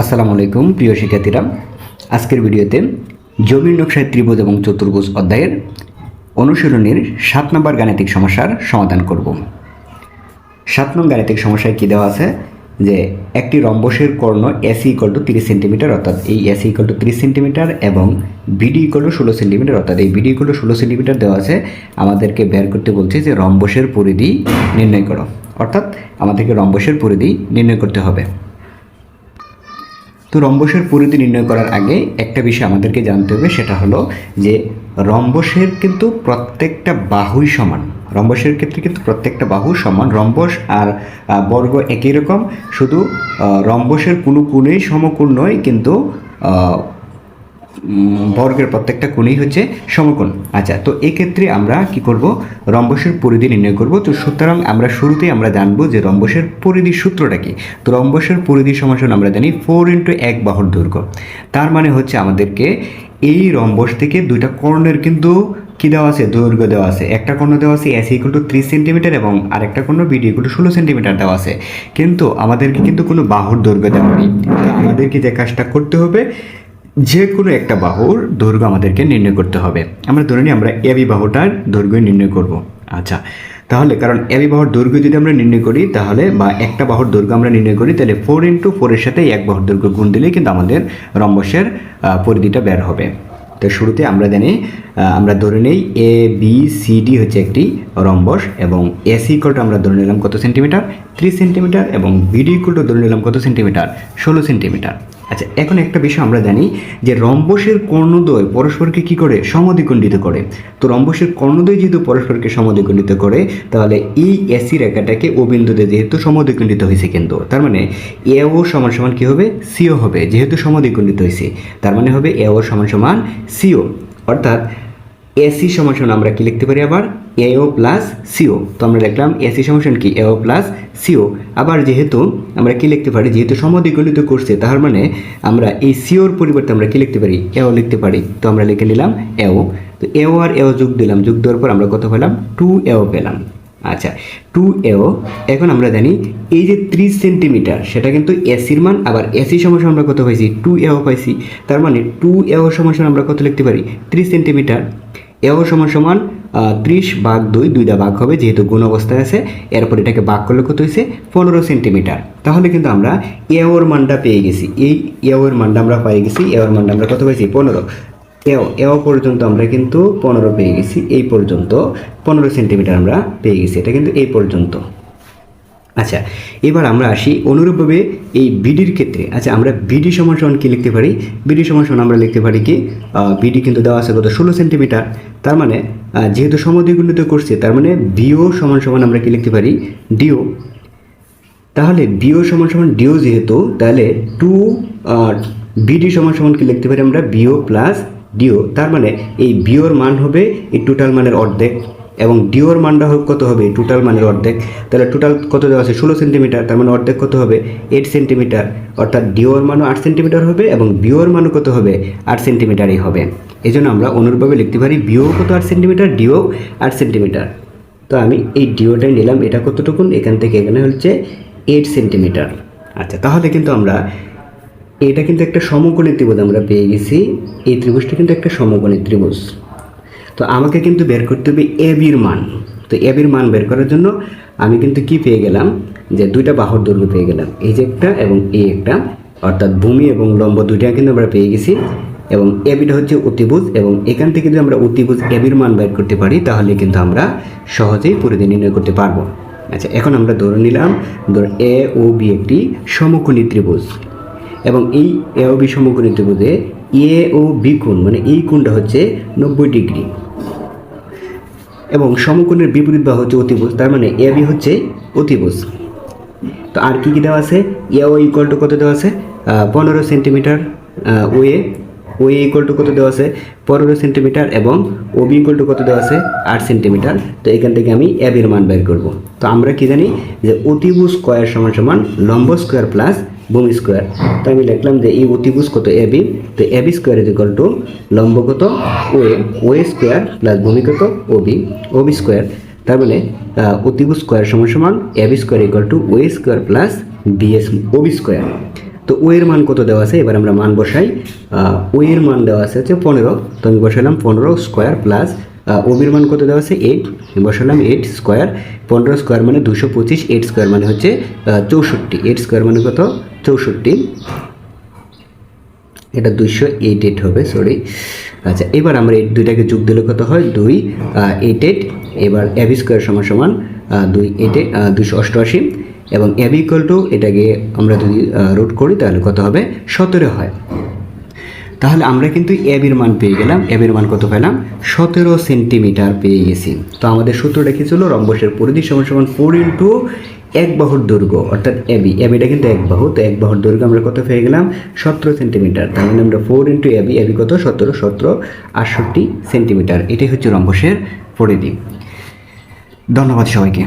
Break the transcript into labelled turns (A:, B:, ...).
A: আসসালামু আলাইকুম, প্রিয় শিক্ষার্থীরা। আজকের ভিডিওতে জমির নকশায় ত্রিভুজ এবং চতুর্ভুজ অধ্যায়ের অনুশীলনীর সাত নম্বর গাণিতিক সমস্যার সমাধান করব। সাত নং গাণিতিক সমস্যায় কী দেওয়া আছে? যে একটি রম্বসের কর্ণ এসি ইকল টু তিরিশ সেন্টিমিটার অর্থাৎ এই এসি ইকল টু তিরিশ সেন্টিমিটার এবং বিডি ইকল টু ষোলো সেন্টিমিটার অর্থাৎ এই বিডি ইকল টু ষোলো সেন্টিমিটার দেওয়া আছে। আমাদেরকে বের করতে বলছে যে রম্বসের পরিধি নির্ণয় করো। অর্থাৎ আমাদেরকে রম্বসের পরিধি নির্ণয় করতে হবে। তো রম্বসের পরিধি নির্ণয় করার আগে একটা বিষয় আমাদেরকে জানতে হবে, সেটা হলো যে রম্বসের কিন্তু প্রত্যেকটা বাহুই সমান। রম্বসের ক্ষেত্রে কিন্তু প্রত্যেকটা বাহু সমান। রম্বস আর বর্গ একই রকম। শুধু রম্বসের কোনো কোণেই সমকোণ নয়, কিন্তু বর্গের প্রত্যেকটা কোণেই হচ্ছে সমকোণ। আচ্ছা তো এক্ষেত্রে আমরা কি করব? রম্বসের পরিধি নির্ণয় করব। তো সুতরাং আমরা শুরুতেই আমরা জানব যে রম্বসের পরিধি সূত্রটা কি। তো রম্বসের পরিধি সমাসন আমরা জানি ফোর ইন্টু এক বাহুর দৈর্ঘ্য। তার মানে হচ্ছে আমাদেরকে এই রম্বস থেকে দুইটা কর্ণের কিন্তু কি দেওয়া আছে? দৈর্ঘ্য দেওয়া আছে। একটা কর্ণ দেওয়া আছে এসি ইকুয়াল টু ত্রিশ সেন্টিমিটার এবং আরেকটা কর্ণ বিডি ইকুয়াল টু ষোলো সেন্টিমিটার দেওয়া আছে। কিন্তু আমাদেরকে কিন্তু কোনো বাহুর দৈর্ঘ্য দেওয়া নেই আমাদেরকে যে কাজটা করতে হবে যে কোনো একটা বাহুর দৈর্ঘ্য আমাদেরকে নির্ণয় করতে হবে। আমরা ধরে নিই আমরা এবি বাহুটার দৈর্ঘ্য নির্ণয় করব। আচ্ছা তাহলে কারণ এবি বাহুর দৈর্ঘ্য যদি আমরা নির্ণয় করি, তাহলে বা একটা বাহুর দৈর্ঘ্য আমরা নির্ণয় করি, তাহলে ফোর ইন্টু ফোরের সাথে এক বাহুর দৈর্ঘ্য গুণ দিলেই কিন্তু আমাদের রম্বসের পরিধিটা বের হবে। তো শুরুতে আমরা জানি আমরা ধরে নিই এ বি সি ডি হচ্ছে একটি রম্বস এবং এসি ইকলটা আমরা ধরে নিলাম কত সেন্টিমিটার ত্রিশ সেন্টিমিটার এবং বিডি ইকলটা ধরে নিলাম কত সেন্টিমিটার ষোলো সেন্টিমিটার আচ্ছা এখন একটা বিষয় আমরা জানি যে রম্বসের কর্ণদ্বয় পরস্পরকে কি করে? সমদ্বিখণ্ডিত করে। তো রম্বসের কর্ণদ্বয় যেহেতু পরস্পরকে সমদ্বিখণ্ডিত করে, তাহলে এই এসি রেখাটাকে ও বিন্দুতে যেহেতু সমদ্বিখণ্ডিত হয়েছে কিন্তু, তার মানে এ ও সমান সমান কী হবে? সিও হবে, যেহেতু সমদ্বিখণ্ডিত হয়েছে। তার মানে হবে এ ও সমান সমান সিও। অর্থাৎ এসি সমান সমান আমরা কি লিখতে পারি আবার? এও প্লাস সিও তো আমরা লিখলাম এসি সমান কি? এও প্লাস সিও আবার যেহেতু আমরা কি লিখতে পারি? যেহেতু সমদ্বিগণিত করছে তার মানে আমরা এই সিওর পরিবর্তে আমরা কি লিখতে পারি? এও লিখতে পারি। তো আমরা লিখে নিলাম এও তো এও আর এও যোগ দিলাম। যোগ দেওয়ার পর আমরা কত পেলাম? টু এও পেলাম। আচ্ছা টু এও এখন আমরা জানি এই যে ত্রিশ সেন্টিমিটার, সেটা কিন্তু এসির মান, আবার এসি সমস্যা আমরা কত পাইছি? টু এও পাইছি। তার মানে টু এও সমস্যা আমরা কত লিখতে পারি? ত্রিশ সেন্টিমিটার। এও সমান সমান ত্রিশ বাঘ দুই, দুইটা বাঘ হবে যেহেতু গুণ অবস্থায় আছে। এরপর এটাকে বাঘ করলে কত হয়েছে? পনেরো সেন্টিমিটার। তাহলে কিন্তু আমরা এওর মানটা পেয়ে গেছি। এই এওর মানটা আমরা পেয়ে গেছি। এওর মানটা আমরা কত পেয়েছি পনেরো। এও এও পর্যন্ত আমরা কিন্তু পনেরো পেয়ে গেছি। এই পর্যন্ত পনেরো সেন্টিমিটার আমরা পেয়ে গেছি। এটা কিন্তু এই পর্যন্ত। আচ্ছা এবার আমরা আসি অনুরূপভাবে এই বিডির ক্ষেত্রে। আচ্ছা আমরা বিডি সমান সমান কী লিখতে পারি? বিডি সমান সমান আমরা লিখতে পারি কি? বিডি কিন্তু দেওয়া আছে কত? ষোলো সেন্টিমিটার। তার মানে যেহেতু সমদ্বিগুণিত করছে, তার মানে বিও সমান সমান আমরা কি লিখতে পারি? ডিও। তাহলে বিও সমান সমান ডিও যেহেতু, তাহলে টু বিডি সমান সমান কি লিখতে পারি আমরা? BO plus DO. তার মানে এই বিওর মান হবে এই টোটাল মানের অর্ধেক। এবং ডিওর মানটা কত হবে? টোটাল মানের অর্ধেক। তাহলে টোটাল কত দেওয়া আছে? ষোলো সেন্টিমিটার তার মানে অর্ধেক কত হবে? এইট সেন্টিমিটার অর্থাৎ ডিওর মানও আট সেন্টিমিটার হবে এবং বিওর মানও কত হবে? আট সেন্টিমিটারই হবে। এই জন্য আমরা অনুরূপভাবে লিখতে পারি বিও কত আট সেন্টিমিটার ডিও আট সেন্টিমিটার তো আমি এই ডিওটাই নিলাম। এটা কতটুকুন? এখান থেকে এখানে হচ্ছে এইট সেন্টিমিটার আচ্ছা তাহলে কিন্তু আমরা এটা কিন্তু একটা সমকোণী ত্রিভুজ আমরা পেয়ে গেছি। এই ত্রিভুজটা কিন্তু একটা সমকোণী ত্রিভুজ। তো আমাকে কিন্তু বের করতে হবে এবির মান। তো এবির মান বের করার জন্য আমি কিন্তু কি পেয়ে গেলাম? যে দুইটা বাহুর দৈর্ঘ্য পেয়ে গেলাম। এই যে একটা এবং এই একটা। অর্থাৎ ভূমি এবং লম্ব দুইটা কিন্তু আমরা পেয়ে গেছি। এবং এবিটা হচ্ছে অতিভুজ এবং এখান থেকে যদি আমরা অতিভুজ এবির মান বের করতে পারি, তাহলে কিন্তু আমরা সহজেই পরিধি নির্ণয় করতে পারব। আচ্ছা এখন আমরা ধরে নিলাম, ধর এ ও বি একটি সমকোণী ত্রিভুজ। এবং এই এ ও বি সমকোণী ত্রিভুজে এ ও বি কোণ মানে এই কোণটা হচ্ছে নব্বই ডিগ্রি। এবং সমকোণের বিপরীত বাহু হচ্ছে অতিভুজ, তার মানে এ বি হচ্ছে অতিভুজ। তো আর কি কি দেওয়া আছে? এ ও ইকুয়াল টু কত দেওয়া আছে? পনেরো centimetre OA OA equal to কত দেওয়া আছে? পনেরো সেন্টিমিটার এবং ও বি ইকুয়াল টু কত দেওয়া আছে? আট সেন্টিমিটার তো এখান থেকে আমি এ বির মান বের করব। তো আমরা কি জানি যে অতিভুজ স্কোয়ার সমান সমান লম্ব স্কোয়ার প্লাস ভূমি স্কোয়ার তো আমি লিখলাম যে এই অতিভুজ কত এ বি তো A B square is equal to লম্ব কত ওয়ে ওয়ে স্কোয়ার প্লাস ভূমি কত O B O B square তার মানে অতিভুজ স্কোয়ার সমান সমান A B square equal to OA square plus B S O B square তো ও এর মান কত দেওয়া আছে? এবার আমরা মান বসাই। ও এর মান দেওয়া আছে হচ্ছে পনেরো। তো আমি বসালাম পনেরো স্কোয়ার প্লাস ওবির মান কত দেওয়া আছে? এইট বসালাম এইট স্কোয়ার পনেরো স্কোয়ার মানে দুশো পঁচিশ। এইট স্কোয়ার মানে হচ্ছে চৌষট্টি। এইট স্কোয়ার মানে কত? চৌষট্টি। এটা দুইশো এইট এইট হবে সরি আচ্ছা এবার আমরা এই দুইটাকে যোগ দিলে কত হয়? দুই এইট এইট এবার এবি স্কোয়ার সমান সমান দুই এইট এইট দুইশো অষ্টআশি। এবং এবি ইকুয়াল টু এটাকে আমরা যদি রুট করি, তাহলে কত হবে? সতেরো হয়। তাহলে আমরা কিন্তু এবির মান পেয়ে গেলাম। এবির মান কত পেলাম? সতেরো সেন্টিমিটার পেয়ে গেছি। তো আমাদের সূত্রটা কি ছিল? রম্বসের পরিধি সমান সমান ফোর ইন্টু এক বাহুর দৈর্ঘ্য, অর্থাৎ এবি এবিটা কিন্তু এক বাহু, তো এক বাহুর দৈর্ঘ্য আমরা কত পেয়ে গেলাম? সতেরো সেন্টিমিটার। তার মানে আমরা ফোর ইন্টু এবি এবি কত? সতেরো সতেরো, আটষট্টি সেন্টিমিটার। এটাই হচ্ছে রম্বসের পরিধি। ধন্যবাদ সবাইকে।